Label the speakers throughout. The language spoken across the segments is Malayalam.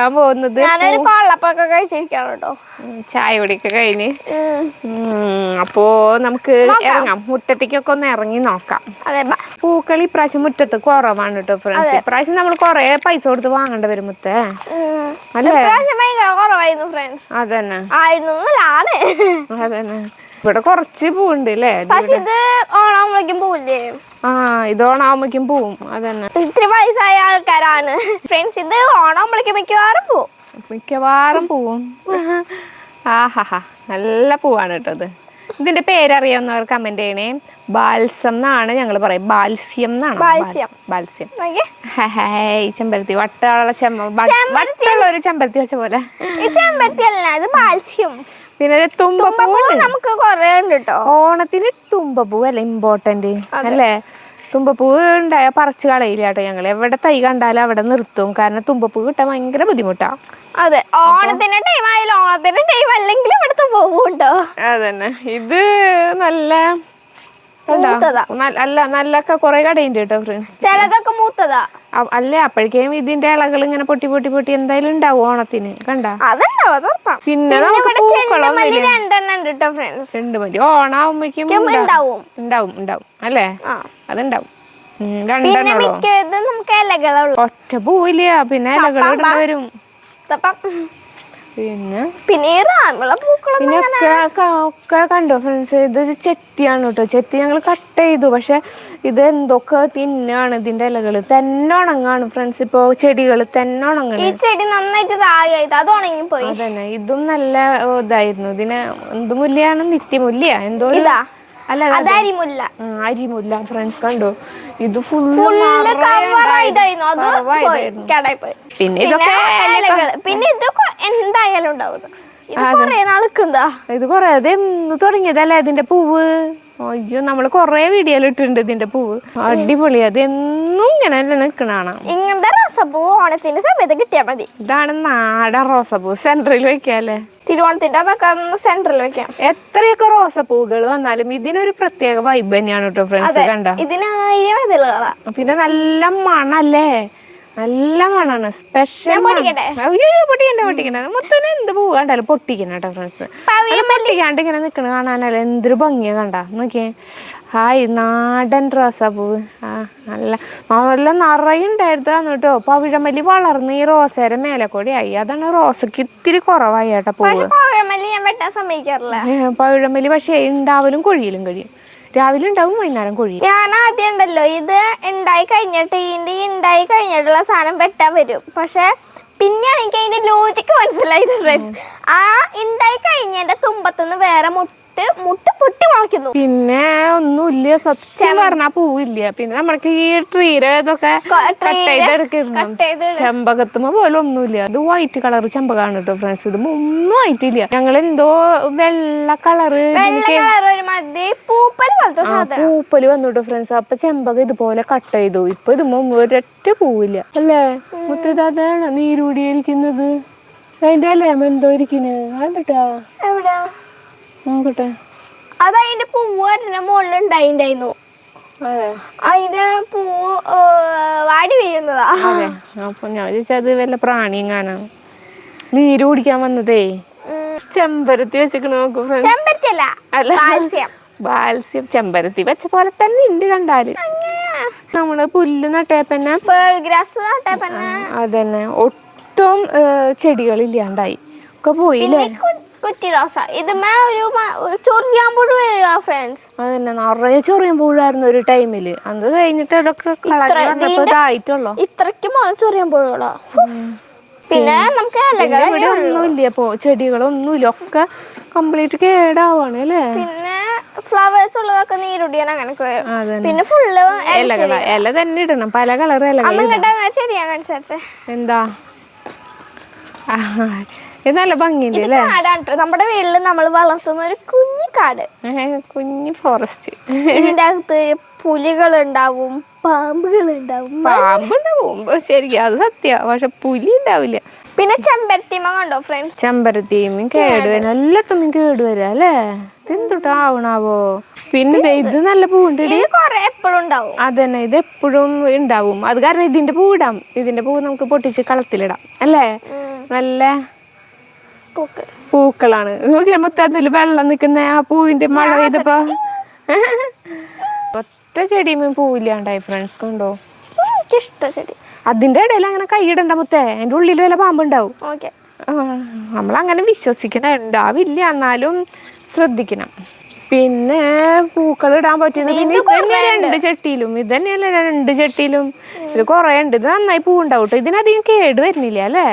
Speaker 1: വരാൻ പോകുന്നത്.
Speaker 2: ഞാനൊരു കൊള്ളപ്പൊക്കെ കഴിച്ചിരിക്കാണ് കേട്ടോ.
Speaker 1: ചായ കുടിയൊക്കെ കഴിഞ്ഞ്. അപ്പോ നമുക്ക് ഇറങ്ങാം. മുറ്റത്തേക്കൊക്കെ ഒന്ന് ഇറങ്ങി നോക്കാം.
Speaker 2: അതെ.
Speaker 1: പൂക്കൾ ഇപ്രാവശ്യം മുറ്റത്ത് കുറവാണ് കേട്ടോ ഫ്രണ്ട്സ് ഇപ്രാവശ്യം നമ്മൾ കൊറേ പൈസ കൊടുത്ത് വാങ്ങണ്ട വരും മുത്തേ. അതന്നെ. അതന്നെ. ഇവിടെ കുറച്ച് പൂവുണ്ട് അല്ലേ
Speaker 2: പക്ഷെ ഇത് ഓണാകുമ്പോഴേക്കും പോവില്ലേ?
Speaker 1: ആ ഇത് ഓണാകുമ്പോഴേക്കും പോവും. അതന്നെ.
Speaker 2: ഇത്ര വയസ്സായ ആൾക്കാരാണ്. ഫ്രണ്ട്സ് ഇത് ഓണാകുമ്പോഴേക്കും മിക്കവാറും പോവും.
Speaker 1: മിക്കവാറും പോവും. ആഹാ നല്ല പൂവാണ് കേട്ടോ ഇത്. ഇതിന്റെ പേരറിയാവുന്നവർ കമന്റ് ചെയ്യണേ. ബാൽസം എന്നാണ് ഞങ്ങൾ പറയും ബാൽസ്യം എന്നാണ്?
Speaker 2: ബാൽസ്യം.
Speaker 1: ചെമ്പരത്തി. വട്ടമുള്ള ചെമ്പ വട്ടുള്ള ഒരു ചെമ്പരത്തി വെച്ച പോലെ.
Speaker 2: ഈ ചെമ്പരത്തി അല്ല ഇത് ബാൽസ്യം.
Speaker 1: പിന്നെ തുമ്പപ്പൂ
Speaker 2: നമുക്ക് കൊറേ ഉണ്ട് കേട്ടോ
Speaker 1: ഓണത്തിന് തുമ്പപ്പൂ അല്ലേ? ഇമ്പോർട്ടന്റ് അല്ലേ? തുമ്പപ്പൂ ഉണ്ടായ പറിച്ച് കളയില്ല കേട്ടോ ഞങ്ങൾ എവിടെ തൈ കണ്ടാലും അവിടെ നിർത്തും. കാരണം തുമ്പപ്പൂ കിട്ടാൻ ഭയങ്കര ബുദ്ധിമുട്ടാ.
Speaker 2: അതെ. ഓണത്തിന്റെ ടൈം ആയാലും ഓണത്തിന്റെ ടൈം അല്ലെങ്കിൽ തുമ്പപ്പൂ ഉണ്ടോ
Speaker 1: അതന്നെ. ഇത് നല്ല?
Speaker 2: മൂത്തതാ.
Speaker 1: അല്ല നല്ലൊക്കെ കൊറേ കടയുണ്ട് കേട്ടോ
Speaker 2: ചിലതൊക്കെ മൂത്തതാ.
Speaker 1: അല്ല അപ്പോഴേക്കും ഇതിന്റെ ഇലകൾ ഇങ്ങനെ പൊട്ടി പൊട്ടി പൊട്ടി എന്തായാലും ഉണ്ടാവും ഓണത്തിന് കണ്ട?
Speaker 2: അതുണ്ടാവും അത്
Speaker 1: പിന്നെ
Speaker 2: രണ്ടെണ്ണം
Speaker 1: രണ്ട് മതി ഓണാവുമ്പോഴേക്കും
Speaker 2: ഉണ്ടാവും.
Speaker 1: ഉണ്ടാവും ഉണ്ടാവും. അല്ലേ? അതുണ്ടാവും.
Speaker 2: ഇത്
Speaker 1: ഒറ്റ പൂവില്ല പിന്നെ ഇലകൾ വരും. പിന്നെ?
Speaker 2: പിന്നെ റാമുള്ള പൂക്കളും
Speaker 1: പിന്നെ ഒക്കെ ഒക്കെ കണ്ടോ ഫ്രണ്ട്സ് ഇത് ചെത്തിയാണ് കേട്ടോ. ചെത്തി ഞങ്ങൾ കട്ട് ചെയ്തു. പക്ഷെ ഇത് എന്തൊക്കെ തിന്നാണ് ഇതിന്റെ ഇലകൾ തന്നെ ഉണങ്ങാണ് ഫ്രണ്ട്സ് ഇപ്പൊ ചെടികൾ തന്നെ ഉണങ്ങണം.
Speaker 2: ഈ ചെടി നന്നായിട്ട് റാഗായിട്ട് അത് ഉണങ്ങിപ്പോയി.
Speaker 1: അതന്നെ. ഇതും നല്ല ഇതായിരുന്നു. ഇതിന് എന്ത് മുല്ലയാണ്? നിത്യമുല്ല. എന്തോ
Speaker 2: ഇതാ.
Speaker 1: അല്ല
Speaker 2: അത് അരിമുല്ല.
Speaker 1: അരിമുല്ല ഫ്രണ്ട്സ് കണ്ടോ? ഇത് ഫുള്ള് പിന്നെ ഇതൊക്കെ
Speaker 2: പിന്നെ ഇത് കൊ- എന്തായാലും ഉണ്ടാവും ഇത്. കൊറേ നാൾക്കുന്താ
Speaker 1: ഇത് കൊറേ ഇത് എന്ന് തുടങ്ങിയതല്ലേ ഇതിന്റെ പൂവ്? അയ്യോ നമ്മൾ കൊറേ വീഡിയോയിൽ ഇട്ടിട്ടുണ്ട് ഇതിന്റെ പൂവ്. അടിപൊളി അത് എന്നും ഇങ്ങനെ നിൽക്കണാണ്
Speaker 2: ഇങ്ങനത്തെ റോസപ്പൂ ഓണത്തിന്റെ സമയത്ത് കിട്ടിയാ മതി.
Speaker 1: ഇതാണ് നാടൻ റോസപ്പൂ. സെന്ററിൽ വെക്കാല്ലേ
Speaker 2: തിരുവോണത്തിന്റെ അതൊക്കെ സെന്ററിൽ വെക്കാം.
Speaker 1: എത്രയൊക്കെ റോസപ്പൂകൾ വന്നാലും ഇതിനൊരു പ്രത്യേക വൈബ് തന്നെയാണ് കേട്ടോ ഫ്രണ്ട്സ് കണ്ട.
Speaker 2: ഇതിനായിരം ഇതിലുകളാ
Speaker 1: പിന്നെ നല്ല മണല്ലേ? നല്ല മണാണ് സ്പെഷ്യൽ? പൊട്ടിക്കണ്ട പൊട്ടിക്കണ്ട. മൊത്തം എന്ത് പൂ കണ്ടാലും പൊട്ടിക്കണം കേട്ടോ ഫ്രണ്ട്സ് പൊട്ടിക്കാണ്ട് ഇങ്ങനെ നിക്കണ കാണാനല്ല എന്തൊരു ഭംഗിയാ കണ്ട. നോക്കിയേ. ഹായ് നാടൻ റോസാപ്പൂവ് ആ നല്ല നല്ല നിറയുണ്ടായിരുന്നു കേട്ടോ. പവിഴമല്ലി വളർന്ന് ഈ റോസയുടെ കൂടി ആയി. അതാണ് റോസക്ക് ഇത്തിരി കുറവായി കേട്ടോ പൂവ്.
Speaker 2: പഴമല്ലി ഞാൻ വെട്ടാൻ സമ്മതിക്കാറില്ല.
Speaker 1: ഏ, പവിഴമല്ലി പക്ഷേ ഉണ്ടാവലും കൊഴിയിലും കഴിയും. രാവിലെ ഉണ്ടാവും വൈകുന്നേരം കൊഴിയും
Speaker 2: ഞാൻ ആദ്യം ഉണ്ടല്ലോ ഇത് ഉണ്ടായി കഴിഞ്ഞിട്ട് ഇതിന്റെ ഉണ്ടായി കഴിഞ്ഞിട്ടുള്ള സാധനം വെട്ടാൻ വരും. പക്ഷെ പിന്നെയാണ് എനിക്ക് അതിന്റെ ലോജിക്ക് മനസ്സിലായത് ഫ്രണ്ട്സ് ആ ഉണ്ടായി കഴിഞ്ഞതിന്റെ തുമ്പത്തുനിന്ന് വേറെ മുട്ട് മുട്ട് പൊട്ടി മുളയ്ക്കുന്നു.
Speaker 1: പിന്നെ ഒന്നുമില്ല സത്യം പറഞ്ഞാ പൂവില്ല. പിന്നെ നമ്മൾക്ക് ഈ ട്രീരെ ഇതൊക്കെ കട്ട് ചെയ്തെടുക്കണം
Speaker 2: ചെയ്ത്
Speaker 1: പോലും ഒന്നുമില്ല. ഇത് വൈറ്റ് കളർ ചെമ്പകാണ് കേട്ടോ ഫ്രണ്ട്സ് ഇത് ഒന്നും ആയിട്ടില്ല ഞങ്ങൾ എന്തോ വെള്ള കളറ്
Speaker 2: പൂപ്പൽ
Speaker 1: പൂപ്പൽ വന്നുട്ടോ ഫ്രണ്ട്സ് അപ്പൊ ചെമ്പക ഇതുപോലെ കട്ട് ചെയ്തു. ഇപ്പൊ ഇത് ഒരൊറ്റ പൂവില്ല. അല്ലേ? മുത്തത് അതാണ് നീരൂടിയിരിക്കുന്നത്. അതിന്റെ അല്ലേ എന്തോ ഇരിക്കുന്നത്
Speaker 2: എവിടെ?
Speaker 1: നോക്കട്ടെ.
Speaker 2: അത് അതിന്റെ പൂവ് അതിന്റെ മുകളിൽ ഉണ്ടായിണ്ടായിരുന്നു. അതിന്റെ പൂ വാടി വീഴുന്നതാ.
Speaker 1: അതെ. അപ്പൊ ഞാൻ വിചാരിച്ചത് വല്ല പ്രാണിയെങ്ങാനാ നീര് കുടിക്കാൻ വന്നതേ. ചെമ്പരത്തി വെച്ചിട്ട് നോക്കും
Speaker 2: ചെമ്പരത്തി
Speaker 1: അല്ല.
Speaker 2: കാൽസ്യം.
Speaker 1: ബാൽസ്യം ചെമ്പരത്തി വെച്ച പോലെ തന്നെ ഉണ്ട് കണ്ടാൽ. നമ്മൾ പുല്ല് നട്ടേപ്പന്നെ
Speaker 2: ഗ്രാസ്
Speaker 1: അതന്നെ. ഒട്ടും ചെടികളില്ലാണ്ടായി. ഒക്കെ പോയില്ലേ
Speaker 2: കു- കുറ്റി റോസ ഇതുമേ ഒരു വരിക ഫ്രണ്ട്സ്
Speaker 1: അതന്നെ. നിറയെ ചൊറിയാൻ പോഴായിരുന്നു ഒരു ടൈമിൽ. അത് കഴിഞ്ഞിട്ട് അതൊക്കെ ഇതായിട്ടുള്ളൂ.
Speaker 2: ഇത്രയ്ക്ക് പിന്നെ നമുക്ക്
Speaker 1: ഇവിടെ ഒന്നുമില്ല ഇപ്പൊ. ചെടികളൊന്നുമില്ല. ഒക്കെ കംപ്ലീറ്റ് കേടാവാണ് അല്ലേ
Speaker 2: പിന്നെ ഫ്ലവേഴ്സ് ഉള്ളതൊക്കെ നീരുടിയാൻ അങ്ങനെ വരും. പിന്നെ ഫുള്ള്
Speaker 1: ഇലകള ഇല തന്നെ ഇടണം. പല കളർ ഇലകൾ
Speaker 2: കാണിച്ചേ
Speaker 1: എന്താ? ഇത് നല്ല ഭംഗിയുണ്ട് അല്ലേ?
Speaker 2: നമ്മുടെ വീട്ടിൽ നമ്മൾ വളർത്തുന്ന ഒരു കുഞ്ഞു കാട്.
Speaker 1: കുഞ്ഞു ഫോറസ്റ്റ്
Speaker 2: ഇതിന്റെ അകത്ത് പുലികൾ ഉണ്ടാവും പാമ്പുകൾ ഉണ്ടാവും
Speaker 1: പാമ്പുണ്ടാവും ശരിക്കും അത് സത്യ. പക്ഷെ പുലി ഉണ്ടാവില്ല.
Speaker 2: പിന്നെ ചെമ്പരത്തിമ കണ്ടോ ഫ്രണ്ട്സ്
Speaker 1: ചെമ്പരത്തിയും കേടുവരും. എല്ലാത്തും കേടുവരാ അല്ലേ? ഇതെന്തുട്ടാവണാവോ പിന്നെ ഇത് നല്ല പൂവുണ്ട്
Speaker 2: എപ്പോഴും
Speaker 1: അതന്നെ ഇത് എപ്പോഴും ഉണ്ടാവും. അത് കാരണം ഇതിന്റെ പൂ ഇടാം. ഇതിന്റെ പൂ നമുക്ക് പൊട്ടിച്ച് കളത്തിലിടാം അല്ലേ? നല്ല പൂക്കളാണ്. നോക്കിയാ മൊത്തത്തിൽ വെള്ളം നിൽക്കുന്ന ആ പൂവിന്റെ മഴ പെയ്തപ്പോ? ഒറ്റ ചെടിയുമ്പോൾ പൂവില്ലാണ്ടായി ഫ്രണ്ട്സ് കണ്ടോ?
Speaker 2: ഇഷ്ടം ചെടി.
Speaker 1: അതിന്റെ ഇടയിൽ അങ്ങനെ കൈയിടണ്ട മുത്തേ. അതിന്റെ ഉള്ളിൽ വല്ല പാമ്പുണ്ടാവും. നമ്മളങ്ങനെ വിശ്വസിക്കണ ഉണ്ടാവില്ല. എന്നാലും ശ്രദ്ധിക്കണം. പിന്നെ പൂക്കൾ ഇടാൻ പറ്റുന്ന പിന്നെ ഇതന്നെ രണ്ട് ചട്ടിയിലും ഇത് തന്നെയല്ല രണ്ട് ചട്ടിയിലും. ഇത് കൊറേ ഉണ്ട്. ഇത് നന്നായി പൂ ഉണ്ടാവും ഇതിനധികം കേട് വരുന്നില്ല അല്ലേ?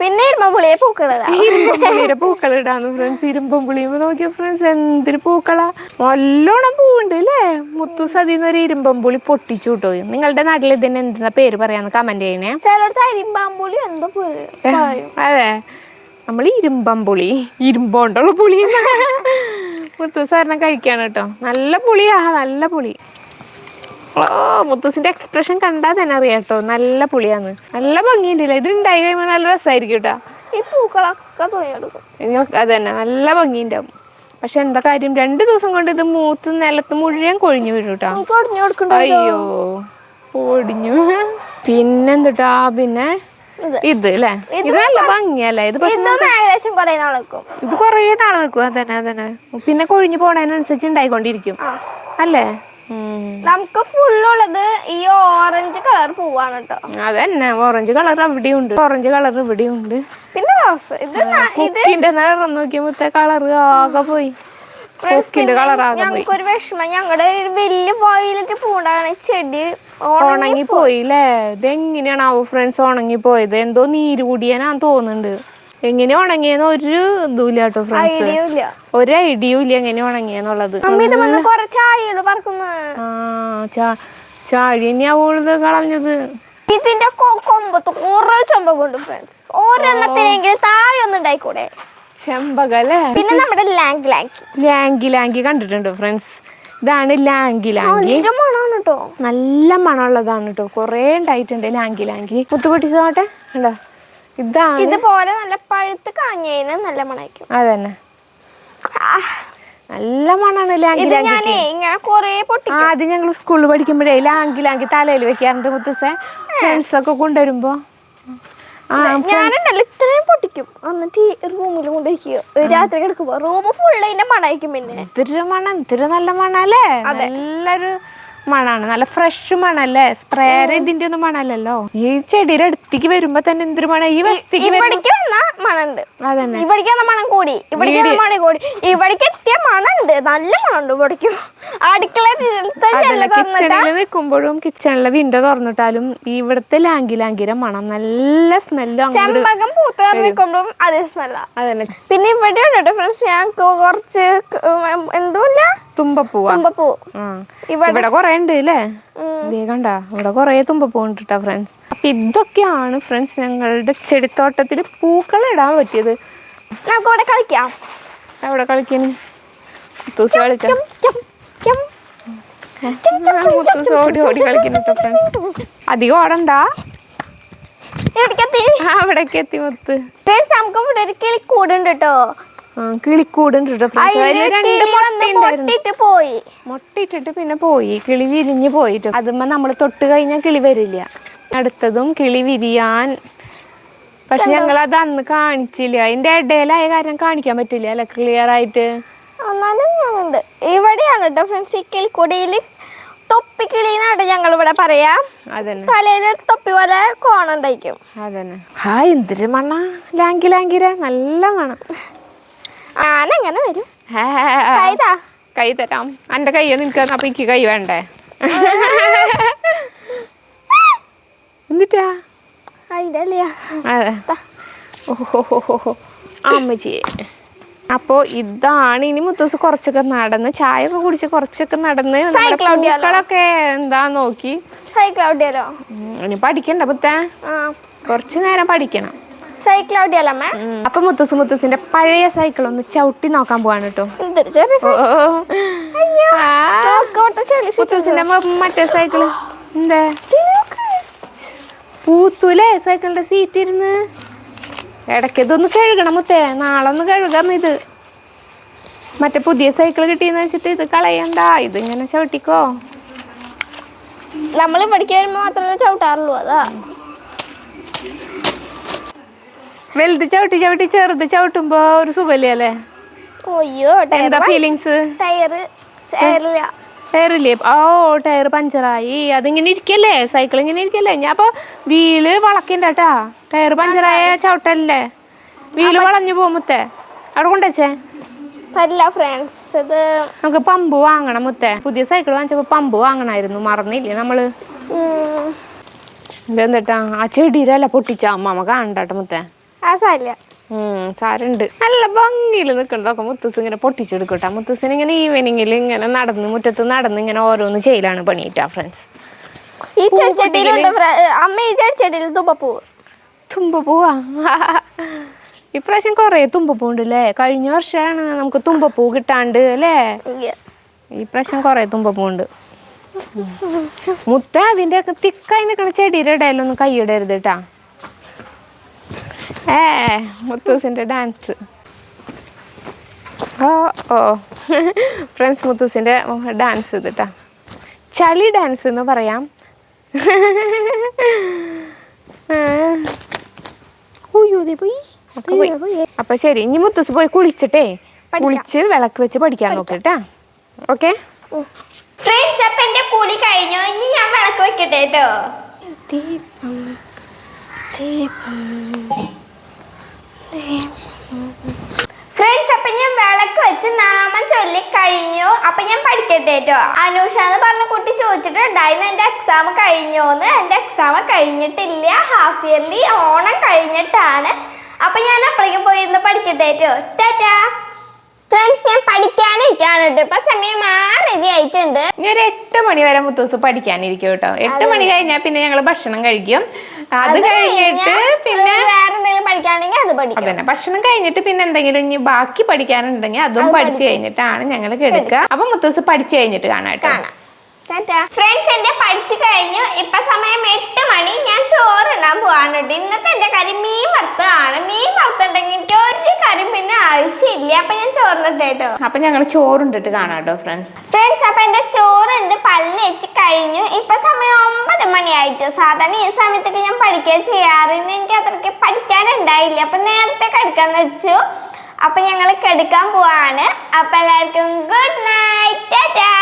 Speaker 2: പിന്നെ ഇരുമ്പുളിയെ പൂക്കളിടാം
Speaker 1: പൂക്കൾ ഇടാന്ന് ഫ്രണ്ട്സ് ഇരുമ്പുളി നോക്കിയ ഫ്രണ്ട്സ് എന്തൊരു പൂക്കളാ. നല്ലോണം പൂവുണ്ട് അല്ലേ? മുത്തുസതിന്ന് ഒരു ഇരുമ്പുളി പൊട്ടിച്ചു കിട്ടോ നിങ്ങളുടെ നാട്ടിൽ ഇതിന് എന്താ പേര് പറയാന്ന് കമന്റ് ചെയ്യണേ.
Speaker 2: ചിലടത്ത് അരിമ്പാമ്പുളി എന്തോ
Speaker 1: അതെ. നമ്മൾ ഇരുമ്പം പുളി. ഇരുമ്പോണ്ടുള്ള പുളി. മുത്തുസാറിനെ കഴിക്കാണ് കേട്ടോ. നല്ല പുളിയാ നല്ല പുളി. ഓ മുത്തൂസിന്റെ എക്സ്പ്രഷൻ കണ്ടാൽ തന്നെ അറിയാം കേട്ടോ. നല്ല പുളിയാന്ന്. നല്ല ഭംഗിയുണ്ടല്ലേ ഇത് ഉണ്ടായി കഴിയുമ്പോൾ നല്ല രസമായിരിക്കും കേട്ടോ.
Speaker 2: ഈ പൂക്കളൊക്കെ തുണിയെടുക്കും
Speaker 1: അതന്നെ. നല്ല ഭംഗിയുണ്ടാവും. പക്ഷെ എന്താ കാര്യം? രണ്ടു ദിവസം കൊണ്ട് ഇത് മൂത്ത് നിലത്ത് മുഴുവൻ കൊഴിഞ്ഞു വീഴും കേട്ടോ. അയ്യോ ഒടിഞ്ഞു. പിന്നെന്തുട്ടാ? പിന്നെ?
Speaker 2: ഇത്.
Speaker 1: അല്ലേ? ഇത് നല്ല ഭംഗിയല്ലേ? ഇത്
Speaker 2: ഏകദേശം കൊറേ നാൾ നിൽക്കും
Speaker 1: ഇത് കുറേ നാൾ നിൽക്കും അതന്നെ അതന്നെ. പിന്നെ കൊഴിഞ്ഞു പോണതിനനുസരിച്ച് ഉണ്ടായിക്കൊണ്ടിരിക്കും അല്ലേ.
Speaker 2: നമുക്ക് ഫുള്ളുള്ളത് ഈ ഓറഞ്ച് കളർ പൂവാണ് കേട്ടോ
Speaker 1: അതന്നെ ഓറഞ്ച് കളർ അവിടെയും ഉണ്ട് ഓറഞ്ച് കളർ ഇവിടെയും ഉണ്ട്
Speaker 2: പിന്നെ റോസ് ഇത്
Speaker 1: കുക്കിന്റെ നിറം നോക്കിയപ്പോഴത്തെ കളർ ആകെ പോയി. കൊക്കിന്റെ പോയി.
Speaker 2: ഒരു വിഷമം. ഞങ്ങളുടെ ഒരു വലിയ വയലറ്റ് പൂണ്ടാണ് ചെടി
Speaker 1: ഉണങ്ങി പോയില്ലേ അവ ഫ്രണ്ട്സ് ഉണങ്ങി പോയത്? എന്തോ നീര് കൂടിയാനാന്ന് തോന്നുന്നുണ്ട്. എങ്ങനെ ഉണങ്ങിയെന്ന് ഒരു ഇതുമില്ല കേട്ടോ ഫ്രണ്ട്സ് ഒരു ഐഡിയ ഇല്ല എങ്ങനെ ഉണങ്ങിയെന്നുള്ളത്. ചാഴി തന്നെയാ തന്നെയാവുള്ളത് കളഞ്ഞത്.
Speaker 2: ഇതിന്റെ കൊമ്പത്ത് കുറെ ചൊമ്പകുണ്ട് ഫ്രണ്ട്സ് ഒരെണ്ണത്തിനെങ്കിലും താഴെ ഒന്നും ഉണ്ടായിക്കൂടെ?
Speaker 1: ചെമ്പകല്ലേ?
Speaker 2: പിന്നെ നമ്മുടെ ലാങ്ക് ലാങ്ക്.
Speaker 1: ലാങ്കി ലാങ്കി കണ്ടിട്ടുണ്ട് ഫ്രണ്ട്സ് ഇതാണ് ലാങ്കി ലാങ്കി.
Speaker 2: നല്ല മണമാണ് കേട്ടോ
Speaker 1: നല്ല മണമുള്ളതാണ് കേട്ടോ കുറേ ഉണ്ടായിട്ടുണ്ട് ലാങ്കി ലാങ്കി. മുത്തുപൊട്ടിച്ചോട്ടെ കണ്ടോ? ഇതാണ്.
Speaker 2: ഇതുപോലെ നല്ല പഴുത്ത് കാഞ്ഞതിന് നല്ല മണായിരിക്കും
Speaker 1: അതന്നെ. നല്ല മണാണ് ലാങ്കി ലാങ്കി
Speaker 2: ഇങ്ങനെ കൊറേ പൊട്ടി
Speaker 1: ആദ്യം ഞങ്ങൾ സ്കൂളിൽ പഠിക്കുമ്പോഴേ ലാങ്കി ലാങ്കി തലയിൽ വെക്കാറുണ്ട് മുത്തുസെ. ഫ്രണ്ട്സ് ഒക്കെ കൊണ്ടുവരുമ്പോ.
Speaker 2: ഞാനുണ്ടല്ലോ ഇത്രയും പൊട്ടിക്കും. എന്നിട്ട് റൂമിൽ കൊണ്ട് വയ്ക്കുക രാത്രി കിടക്കുമ്പോ. റൂം ഫുള്ള് അതിന്റെ മണായിരിക്കും പിന്നെ.
Speaker 1: ഇത്തിരി മണം ഇത്തിരി നല്ല മണല്ലേ നല്ലൊരു മണാണ്. നല്ല ഫ്രഷ് മണല്ലേ? സ്പ്രേയർ ഇതിന്റെ ഒന്നും മണല്ലല്ലോ? ഈ ചെടിയുടെ അടുത്തേക്ക് വരുമ്പോ തന്നെ എന്തൊരു മണം? ഈ വസ്തിക്ക്
Speaker 2: മണുണ്ട്.
Speaker 1: അതന്നെ.
Speaker 2: ഇവിടേക്ക് മണം കൂടി. ഇവിടേക്ക് മണം കൂടി. ഇവിടേക്ക് എത്തിയ മണുണ്ട്. നല്ല മണുണ്ട് ഇവിടേക്കും. അടുക്കള
Speaker 1: അതല്ല കിച്ചണിൽ നിൽക്കുമ്പോഴും കിച്ചണിലെ വിൻഡോ തുറന്നിട്ടാലും ഇവിടുത്തെ ലാങ്കി ലാങ്കിയുടെ മണം നല്ല സ്മെല്ലും അങ്ങോട്ട്
Speaker 2: ചെമ്പകം പൂത്ത് നിൽക്കുമ്പോഴും അതേ സ്മെല്ല
Speaker 1: അതന്നെ.
Speaker 2: പിന്നെ ഇവിടെ ഉണ്ട് ഫ്രണ്ട്സ് ഞാൻ കുറച്ച് എന്തോല്ല
Speaker 1: തുമ്പപ്പൂവാ?
Speaker 2: തുമ്പപ്പൂ.
Speaker 1: ആ.
Speaker 2: ഇവിടെ
Speaker 1: ഇവിടെ കൊറേ ഉണ്ട് അല്ലേ ദേ കണ്ട ഇവിടെ കൊറേ തുമ്പപ്പൂ ഉണ്ട് കേട്ടോ ഫ്രണ്ട്സ് അപ്പൊ ഇതൊക്കെയാണ് ഫ്രണ്ട്സ് ഞങ്ങളുടെ ചെടിത്തോട്ടത്തിൽ പൂക്കൾ ഇടാൻ പറ്റിയത്.
Speaker 2: നമുക്ക് ഇവിടെ കളിക്കാം.
Speaker 1: എവിടെ കളിക്കാൻ മുത്തൂസ് കളിച്ച
Speaker 2: ചം, ചം, ചം.
Speaker 1: മുത്തൂസ് ഓടി ഓടി കളിക്കുന്നു ഫ്രണ്ട്സ് അധികം ഓടണ്ട? അവിടേക്ക് എത്തി. മുത്ത്.
Speaker 2: നമുക്ക് ഇവിടെ ഒരു കിളിക്കൂടുണ്ട് കേട്ടോ.
Speaker 1: കിളിക്കൂടുണ്ട്
Speaker 2: പോയി.
Speaker 1: മുട്ടയിട്ടിട്ട് പിന്നെ പോയി. കിളി വിരിഞ്ഞു പോയിട്ട്. അതുമ്മ നമ്മൾ തൊട്ട് കഴിഞ്ഞാൽ കിളി വരില്ല. അടുത്തതും കിളി വിരിയാൻ. പക്ഷെ ഞങ്ങൾ അത് അന്ന് കാണിച്ചില്ല. അതിന്റെ ഇടയിലായ കാര്യം കാണിക്കാൻ പറ്റില്ല അല്ലെ? ക്ലിയർ ആയിട്ട്?
Speaker 2: ഇവിടെയാണ് കേട്ടോ ഫ്രണ്ട്സ് ഈ കിളിക്കൂടിയിൽ തൊപ്പിക്കിളി എന്നാണ് ഞങ്ങൾ ഇവിടെ പറയാ തലയിൽ തൊപ്പി പോലെ കോണുണ്ടായിരിക്കും.
Speaker 1: അതന്നെ. ഹായ് എന്തൊരു മണ്ണ. ലാങ്കി ലാങ്കിര. നല്ല മണം.
Speaker 2: ആനങ്ങനെ വരും.
Speaker 1: കൈ തരാം. എന്റെ കയ്യ നിനക്ക് അപ്പൊ എനിക്ക് കൈ വേണ്ടേ? എന്നിട്ടാ അതെ. ഓഹോ അമ്മച്ചിയെ. അപ്പോൾ ഇതാണ് ഇനി മുത്തൂസ് കുറച്ചൊക്കെ നടന്ന് ചായ ഒക്കെ കുടിച്ച് കുറച്ചൊക്കെ നടന്ന് പൂക്കളൊക്കെ എന്താ നോക്കി?
Speaker 2: സൈക്കിൾ ഔട്ടിയാലോ
Speaker 1: ഇനി പഠിക്കണ്ട പുത്ത. കുറച്ച് നേരം പഠിക്കണം.
Speaker 2: സൈക്കിൾ ഔട്ടിയാലോ അമ്മ
Speaker 1: ഉം, അപ്പൊ മുത്തൂസ് മുത്തൂസിന്റെ പഴയ സൈക്കിൾ ഒന്ന് ചവിട്ടി നോക്കാൻ പോവാണ് കേട്ടോ മുത്തൂസിന്റെ മ- മറ്റേ സൈക്കിൾ എന്താ. പൂത്തൂലേ സൈക്കിളിന്റെ സീറ്റ് ഇരുന്ന്? ഇടയ്ക്ക് ഇതൊന്ന് കഴുകണം മുത്തേ. നാളെ ഒന്ന് കഴുകാം ഇത്. മറ്റേ പുതിയ സൈക്കിൾ കിട്ടിയെന്ന് വെച്ചിട്ട് ഇത് കളയണ്ട. ഇതിങ്ങനെ ചവിട്ടിക്കോ.
Speaker 2: നമ്മൾ ഇവിടേക്ക് വരുമ്പോ മാത്രമേ ചവിട്ടാറുള്ളൂ അതാ.
Speaker 1: വലുത് ചവിട്ടി ചവിട്ടി ചെറുത് ചവിട്ടുമ്പോ ഒരു സുഖല്ലേ
Speaker 2: അയ്യോ
Speaker 1: എന്താ ഫീലിങ്സ്
Speaker 2: ടയറ് ടയറില്ല
Speaker 1: ഓ ടയർ പഞ്ചറായി അതിങ്ങനെ ഇരിക്കല്ലേ? സൈക്കിൾ ഇങ്ങനെ ഇരിക്കല്ലേ? ഞാൻ അപ്പൊ വീൽ വളക്കണ്ടാട്ടാ. ടയർ പഞ്ചറായ ചവിട്ടല്ലേ? വീൽ വളഞ്ഞു പോകും മുത്തേ. അവിടെ കൊണ്ടുവച്ചേ?
Speaker 2: പറ്റില്ല ഫ്രണ്ട്സ് ഇത്
Speaker 1: നമുക്ക് പമ്പ് വാങ്ങണം മുത്തേ. പുതിയ സൈക്കിൾ വാങ്ങിച്ചപ്പോ പമ്പ് വാങ്ങണായിരുന്നു. മറന്നില്ലേ
Speaker 2: നമ്മൾ?
Speaker 1: എന്താ ആ ചെടിയിലല്ല പൊട്ടിച്ച. അമ്മ കാണണ്ടാട്ടെ മുത്തേ.
Speaker 2: ആ സാരില്ല.
Speaker 1: സാരുണ്ട്. നല്ല ഭംഗിയിൽ നിൽക്കുന്നതൊക്കെ മുത്തസ് ഇങ്ങനെ പൊട്ടിച്ചെടുക്കട്ടെ. മുത്തൂസിന് ഇങ്ങനെ ഈവനിങ്ങിൽ ഇങ്ങനെ നടന്ന് മുറ്റത്ത് നടന്ന് ഇങ്ങനെ ഓരോന്ന് ചെയ്യലാണ് പണിയിട്ടാ ഫ്രണ്ട്സ്
Speaker 2: ഈ ചെടിച്ചട്ടിയിലുണ്ട് അമ്മ ഈ ചെടിച്ചട്ടിയിൽ തുമ്പപ്പൂവ്
Speaker 1: തുമ്പപ്പൂ പോവാ? ഇപ്രാവശ്യം കുറേ തുമ്പപ്പൂ ഉണ്ട് അല്ലേ കഴിഞ്ഞ വർഷമാണ് നമുക്ക് തുമ്പപ്പൂ കിട്ടാണ്ട് അല്ലേ? ഇപ്രാവശ്യം കൊറേ കുറേ തുമ്പപ്പൂ ഉണ്ട് മുത്ത അതിന്റെ ഒക്കെ തിക്കായി നിൽക്കണ ചെടിയുടെ ഇടയിലൊന്നും കൈയിടരുത് കേട്ടാ ഏ മുത്തൂസിന്റെ ഡാൻസ്. ഓ ഓ. ഫ്രണ്ട്സ് മുത്തൂസിന്റെ ഡാൻസ് ഇത് കേട്ടാ ചളി ഡാൻസ് എന്ന് പറയാം. അപ്പൊ ശരി ഇനി മുത്തൂസ് പോയി കുളിച്ചിട്ടേ. കുളിച്ച് വിളക്ക് വെച്ച് പഠിക്കാൻ നോക്കട്ടാ ഓക്കെ?
Speaker 2: ഫ്രണ്ട്സ് അപ്പൊ എന്റെ കുളി കഴിഞ്ഞു. ഇനി ഞാൻ വിളക്ക് വെക്കട്ടെ കേട്ടോ
Speaker 1: ദീപം ദീപം.
Speaker 2: ഫ്രണ്ട്സ് അപ്പൊ ഞാൻ വിളക്ക് വെച്ച് നാമം ചൊല്ലി കഴിഞ്ഞു. അപ്പൊ ഞാൻ പഠിക്കട്ടെ കേട്ടോ അനൂഷ എന്ന് പറഞ്ഞ കുട്ടി ചോദിച്ചിട്ടുണ്ടായിരുന്നു എന്റെ എക്സാം കഴിഞ്ഞോന്ന് എന്റെ എക്സാം കഴിഞ്ഞിട്ടില്ല. ഹാഫ് ഇയർലി ഓണം കഴിഞ്ഞിട്ടാണ്. അപ്പൊ ഞാൻ അപ്പോഴേക്കും പോയിരുന്ന് പഠിക്കട്ടെ കേട്ടോ ടാറ്റാ. ഫ്രണ്ട്സ് ഞാൻ പഠിക്കാനിരിക്കാണ് കേട്ടോ ഇപ്പൊ സമയം റെഡി ആയിട്ടുണ്ട്
Speaker 1: ഇനി ഒരു എട്ട് മണി വരെ മുത്തൂസ് പഠിക്കാനിരിക്കും കേട്ടോ. എട്ട് മണി കഴിഞ്ഞാൽ പിന്നെ ഞങ്ങൾ ഭക്ഷണം കഴിക്കും. അത് കഴിഞ്ഞിട്ട്
Speaker 2: കഴിഞ്ഞാ
Speaker 1: പിന്നെ
Speaker 2: വേറെ എന്തെങ്കിലും പഠിക്കാണെങ്കിൽ അത് പഠിക്കാം.
Speaker 1: അതന്നെ. ഭക്ഷണം കഴിഞ്ഞിട്ട് പിന്നെ എന്തെങ്കിലും ഇനി ബാക്കി പഠിക്കാനുണ്ടെങ്കിൽ അതും പഠിച്ചു കഴിഞ്ഞിട്ടാണ് ഞങ്ങൾ കിടക്കുക. അപ്പൊ മുത്തൂസ് പഠിച്ചു കഴിഞ്ഞിട്ട് കാണാം കേട്ടോ.
Speaker 2: ഫ്രണ്ട്സ് എന്റെ പഠിച്ചു കഴിഞ്ഞു. ഇപ്പൊ സമയം എട്ട് മണി. ഞാൻ ചോറിടാൻ പോവാണ് കേട്ടോ. ഇന്നത്തെ എന്റെ കറി മീൻ വറുത്തതാണ്. മീൻ വറുത്തുണ്ടെങ്കിൽ എനിക്ക് ഒരു കറി പിന്നെ ആവശ്യമില്ല. അപ്പൊ ഞാൻ ചോറിനിട്ട് കേട്ടോ.
Speaker 1: അപ്പൊ ഞങ്ങൾ ചോറുണ്ടിട്ട് കാണാം കേട്ടോ ഫ്രണ്ട്സ്
Speaker 2: ഫ്രണ്ട്സ് അപ്പൊ എന്റെ ചോറുണ്ട്. പല്ല് വെച്ച് കഴിഞ്ഞു. ഇപ്പൊ സമയം ഒമ്പത് മണിയായിട്ടു. സാധാരണ ഈ സമയത്തൊക്കെ ഞാൻ പഠിക്കാൻ ചെയ്യാറ്. ഇന്ന് എനിക്ക് അത്രയ്ക്ക് പഠിക്കാനുണ്ടായില്ല. അപ്പൊ നേരത്തെ കിടക്കാന്ന് വെച്ചു. അപ്പൊ ഞങ്ങൾ കിടക്കാൻ പോവാണ്. അപ്പൊ എല്ലാവർക്കും ഗുഡ് നൈറ്റ് ടാറ്റാ